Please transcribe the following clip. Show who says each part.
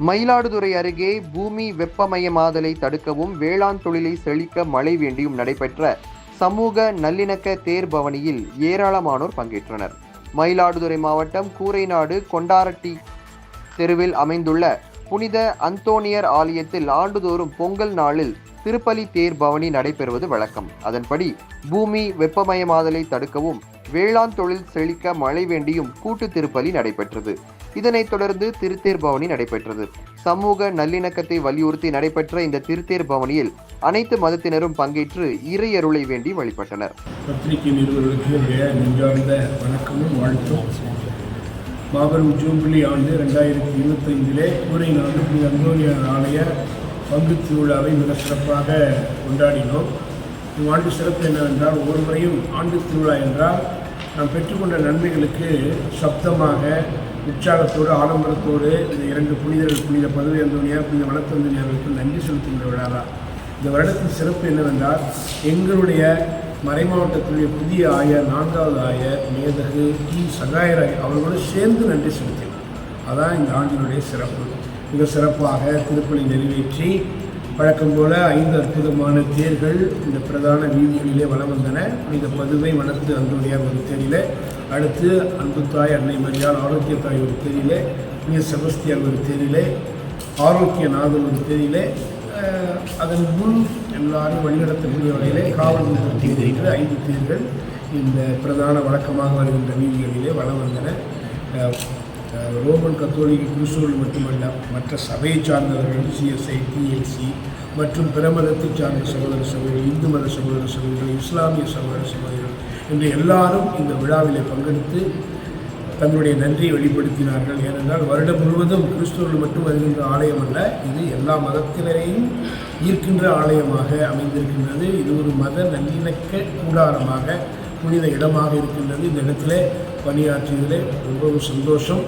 Speaker 1: மயிலாடுதுறை அருகே பூமி வெப்பமயமாதலை தடுக்கவும் வேளாண் தொழிலை செழிக்க மழை வேண்டியும் நடைபெற்ற சமூக நல்லிணக்க தேர்பவனியில் ஏராளமானோர் பங்கேற்றனர். மயிலாடுதுறை மாவட்டம் கூரைநாடு கொண்டாரட்டி தெருவில் அமைந்துள்ள புனித அந்தோனியர் ஆலயத்தில் ஆண்டுதோறும் பொங்கல் நாளில் திருப்பலி தேர் பவனி நடைபெறுவது வழக்கம். அதன்படி பூமி வெப்பமயமாதலை தடுக்கவும் வேளாண் தொழில் செழிக்க மழை வேண்டியும் கூட்டு திருப்பலி நடைபெற்றது. இதனைத் தொடர்ந்து திருத்தேர் பவனி நடைபெற்றது. சமூக நல்லிணக்கத்தை வலியுறுத்தி நடைபெற்ற இந்த திருத்தேர் பவனியில் அனைத்து மதத்தினரும் பங்கேற்று இறையருளை வேண்டி வழிபட்டனர்.
Speaker 2: பத்திரிகை நிறுவனர்களுக்கு நெஞ்சார்ந்த வணக்கமும் வாழ்த்தும். மாபெரும் ஜூபிலி ஆண்டு ரெண்டாயிரத்தி இருபத்தைந்திலே கூரை நாடு ஸ்ரீ அந்தோனியார் ஆலய பங்கு திருவிழாவை மிக சிறப்பாக கொண்டாடினோம். இவ்வாண்டு சிறப்பு என்னவென்றால் ஒவ்வொரு முறையும் ஆண்டு திருவிழா என்றால் நாம் பெற்றுக்கொண்ட நன்மைகளுக்கு சப்தமாக உற்சாகத்தோடு ஆடம்பரத்தோடு இந்த இரண்டு புனிதர்கள் புனித பதவி அந்தோனியார் புனித வனத்தந்தோனியார்களுக்கு நன்றி செலுத்துகின்ற விழா தான் இந்த வருடத்தின் சிறப்பு என்னவென்றால் எங்களுடைய மறைமாவட்டத்துடைய புதிய ஆயர் நான்காவது ஆயர் மேதகு டி. சகாயராய் அவர்களோடு சேர்ந்து நன்றி செலுத்தினார். அதான் இந்த ஆண்டினுடைய சிறப்பு. மிக சிறப்பாக திருப்பலி நிறைவேற்றி வழக்கம் போல ஐந்து அற்புதமான தேர்கள் இந்த பிரதான வீதிகளிலே வளம் வந்தன. புனித பதுவை வளர்த்து அன்புடையார் ஒரு தேரிலே அடுத்து அன்புத்தாய் அன்னை மரியாள் ஆரோக்கிய தாய் ஒரு தேரிலே புனித செபஸ்தியார் ஒரு தேரிலே ஆரோக்கிய நாதல் ஒரு தேரிலே அதன் முன் எல்லாரும் வழிநடத்தக்கூடிய வகையிலே காவல் நிறுத்தி ஐந்து தேர்கள் இந்த பிரதான வழக்கமாக வருகின்ற வீதிகளிலே வளம் வந்தன. ரோமன் கத்தோலிக்க கிறிஸ்துவர்கள் மட்டுமல்ல மற்ற சபையை சார்ந்தவர்கள் சிஎஸ்ஐ டிஎல்சி மற்றும் பிற மதத்தை சார்ந்த சகோதர சகோதரர்கள் இந்து மத சகோதர சகோதரர்கள் இஸ்லாமிய சகோதர சகோதரர்கள் என்று எல்லாரும் இந்த விழாவிலே பங்கெடுத்து தங்களுடைய நன்றியை வெளிப்படுத்தினார்கள். ஏனென்றால் வருடம் முழுவதும் கிறிஸ்தவர்கள் மட்டும் வருகின்ற ஆலயம் அல்ல இது எல்லா மதத்தினரையும் ஈர்க்கின்ற ஆலயமாக அமைந்திருக்கின்றது. இது ஒரு மத நல்லிணக்க கூடாரமாக புனித இடமாக இருக்கின்றது. இந்த இடத்துல பணியாற்றியதிலே ரொம்பவும் சந்தோஷம்.